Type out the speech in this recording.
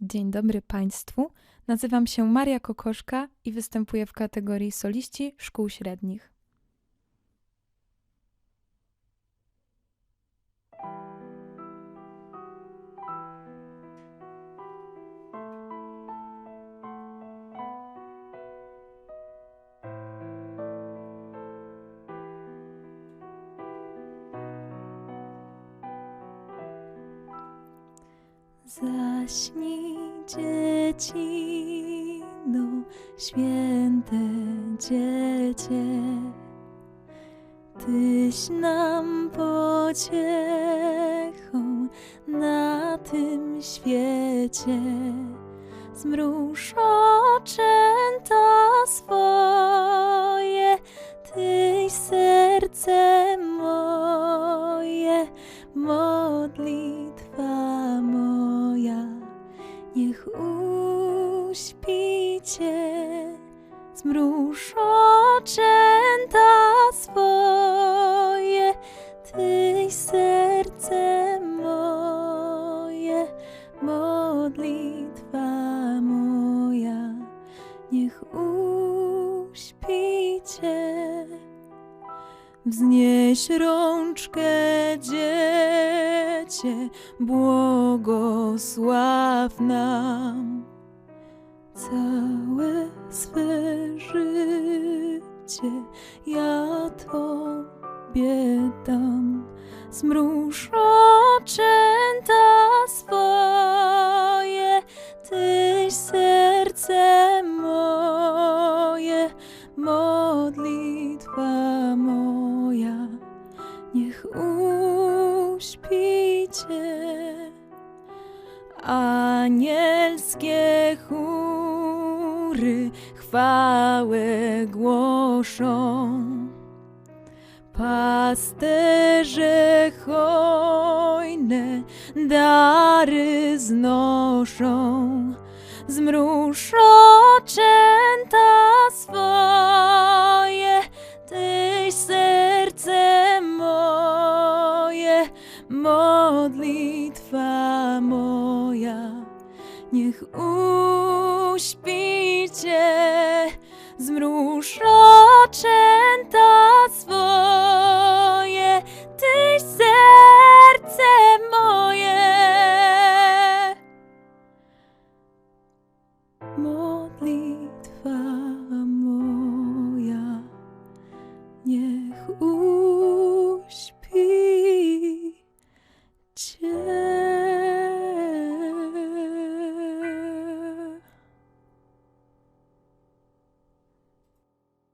Dzień dobry Państwu. Nazywam się Maria Kokoszka i występuję w kategorii soliści szkół średnich. Zaśnij dziecino, święte dziecię. Tyś nam pociechą na tym świecie. Zmruż oczęta swoje, Tyś serce moje, modlitwa Cię. Zmruż oczęta swoje, Tyś serce moje, modlitwa moja, niech uśpi Cię. Wznieś rączkę, dziecię, błogosław nam całe swe życie. Ja Tobie dam, zmruż oczęta swoje, Tyś serce moje, modlitwa moja, niech uśpi Cię. Anielskie chóry chwałę głoszą. Pasterze hojne dary znoszą. Zmruż oczęta swoje, Tyś serce moje, modlitwa moja, niech uśpi Cię. Oczęta